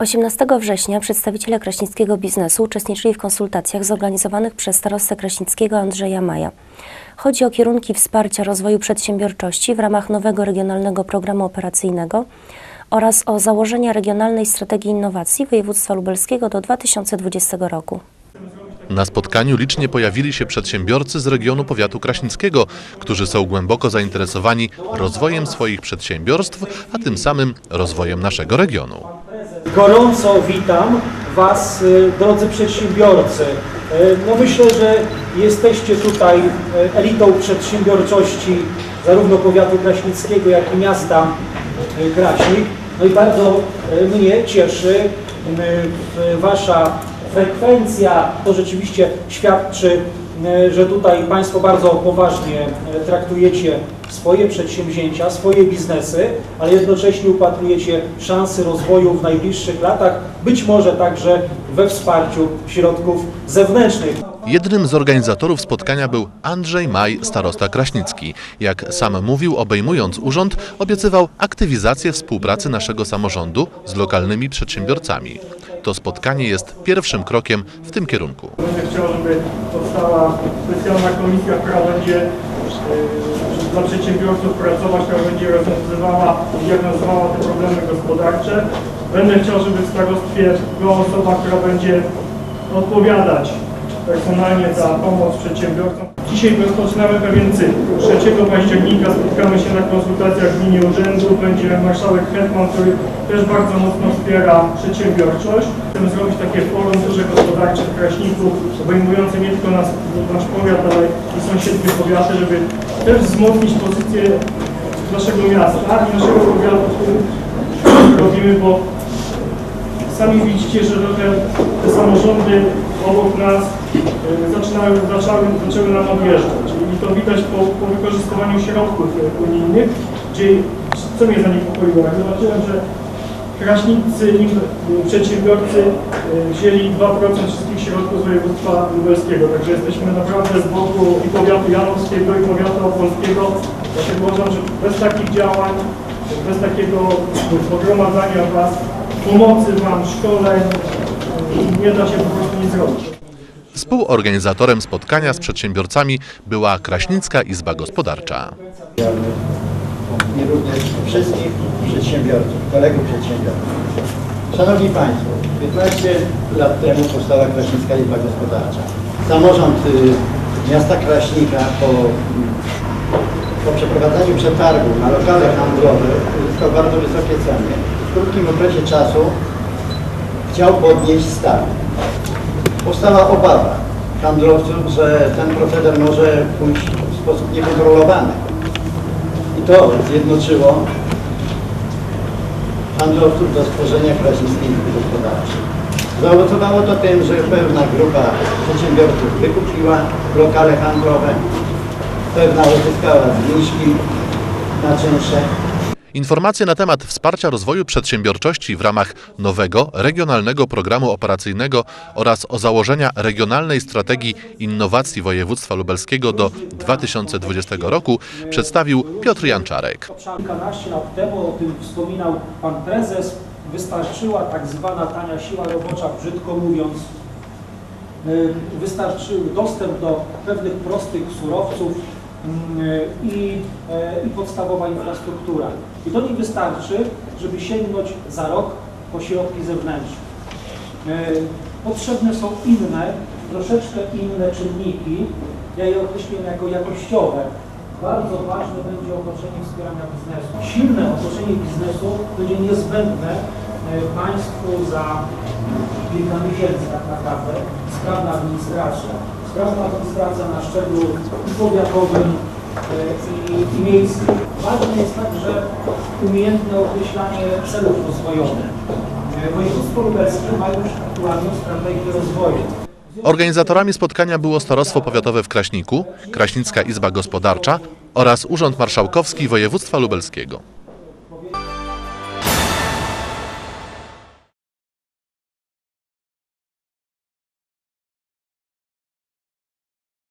18 września przedstawiciele kraśnickiego biznesu uczestniczyli w konsultacjach zorganizowanych przez starostę kraśnickiego Andrzeja Maja. Chodzi o kierunki wsparcia rozwoju przedsiębiorczości w ramach nowego regionalnego programu operacyjnego oraz o założenia regionalnej strategii innowacji województwa lubelskiego do 2020 roku. Na spotkaniu licznie pojawili się przedsiębiorcy z regionu powiatu kraśnickiego, którzy są głęboko zainteresowani rozwojem swoich przedsiębiorstw, a tym samym rozwojem naszego regionu. Gorąco witam Was, y, drodzy przedsiębiorcy. Y, No myślę, że jesteście tutaj y, elitą przedsiębiorczości zarówno powiatu kraśnickiego, jak i miasta Kraśnik. No i bardzo mnie cieszy Wasza frekwencja. To rzeczywiście świadczy, że tutaj Państwo bardzo poważnie y, traktujecie swoje przedsięwzięcia, swoje biznesy, ale jednocześnie upatrujecie szansy rozwoju w najbliższych latach, być może także we wsparciu środków zewnętrznych. Jednym z organizatorów spotkania był Andrzej Maj, starosta kraśnicki. Jak sam mówił, obejmując urząd, obiecywał aktywizację współpracy naszego samorządu z lokalnymi przedsiębiorcami. To spotkanie jest pierwszym krokiem w tym kierunku. Będę chciał, żeby powstała specjalna komisja, która będzie e, dla przedsiębiorców pracować, która będzie rozwiązywała i diagnozowała te problemy gospodarcze. Będę chciał, żeby w starostwie była osoba, która będzie odpowiadać personalnie za pomoc przedsiębiorcom. Dzisiaj rozpoczynamy pewien cykl. 3 października spotkamy się na konsultacjach w gminie urzędu. Będzie marszałek Hetman, który też bardzo mocno wspiera przedsiębiorczość. Chcemy zrobić takie forum duże gospodarcze w Kraśniku, obejmujące nie tylko nas, nasz powiat, ale i sąsiednie powiaty, żeby też wzmocnić pozycję naszego miasta i naszego powiatu, w którym robimy, bo sami widzicie, że te samorządy obok nas y, zaczynają, zaczęły, zaczęły nam odjeżdżać. I to widać po, po wykorzystywaniu środków y, unijnych, gdzie co mnie zaniepokoiło, jak zobaczyłem, że kraśnicy przedsiębiorcy y, wzięli 2% wszystkich środków z województwa lubelskiego, także jesteśmy naprawdę z boku i powiatu janowskiego i powiatu opolskiego. Dlatego uważam, że bez takich działań, bez takiego pogromadzania Was, pomocy Wam, szkoleń, nie da się po prostu nic zrobić. Współorganizatorem spotkania z przedsiębiorcami była Kraśnicka Izba Gospodarcza. i również wszystkich przedsiębiorców, kolegów przedsiębiorców. Szanowni Państwo, 15 lat temu powstała Kraśnicka Izba Gospodarcza. Samorząd y, miasta Kraśnika po, po przeprowadzeniu przetargu na lokale handlowe uzyskał bardzo wysokie ceny. W krótkim okresie czasu chciał podnieść stawę. Powstała obawa handlowców, że ten proceder może pójść w sposób niekontrolowany. I to zjednoczyło handlowców do stworzenia Kraśnickiej Izby Gospodarczej. Zaowocowało to tym, że pewna grupa przedsiębiorców wykupiła lokale handlowe, pewna uzyskała zniżki na czynsze, Informacje na temat wsparcia rozwoju przedsiębiorczości w ramach nowego regionalnego programu operacyjnego oraz o założenia regionalnej strategii innowacji województwa lubelskiego do 2020 roku przedstawił Piotr Janczarek. Kilkanaście lat temu, o tym wspominał Pan Prezes, wystarczyła tak zwana tania siła robocza, brzydko mówiąc, wystarczył dostęp do pewnych prostych surowców i, y, i podstawowa infrastruktura. I to nie wystarczy, żeby sięgnąć za rok po środki zewnętrzne. Y, Potrzebne są inne, troszeczkę inne czynniki, ja je określiłem jako jakościowe. Bardzo ważne będzie otoczenie wspierania biznesu. Silne otoczenie biznesu będzie niezbędne y, Państwu za kilka miesięcy tak naprawdę. Sprawna administracja. Sprawna administracja na szczeblu powiatowym y, i, i miejskim. Ważne jest także umiejętne określanie celów rozwojowych. Y, Województwo lubelskie ma już aktualną strategię rozwoju. Organizatorami spotkania było Starostwo Powiatowe w Kraśniku, Kraśnicka Izba Gospodarcza oraz Urząd Marszałkowski Województwa Lubelskiego.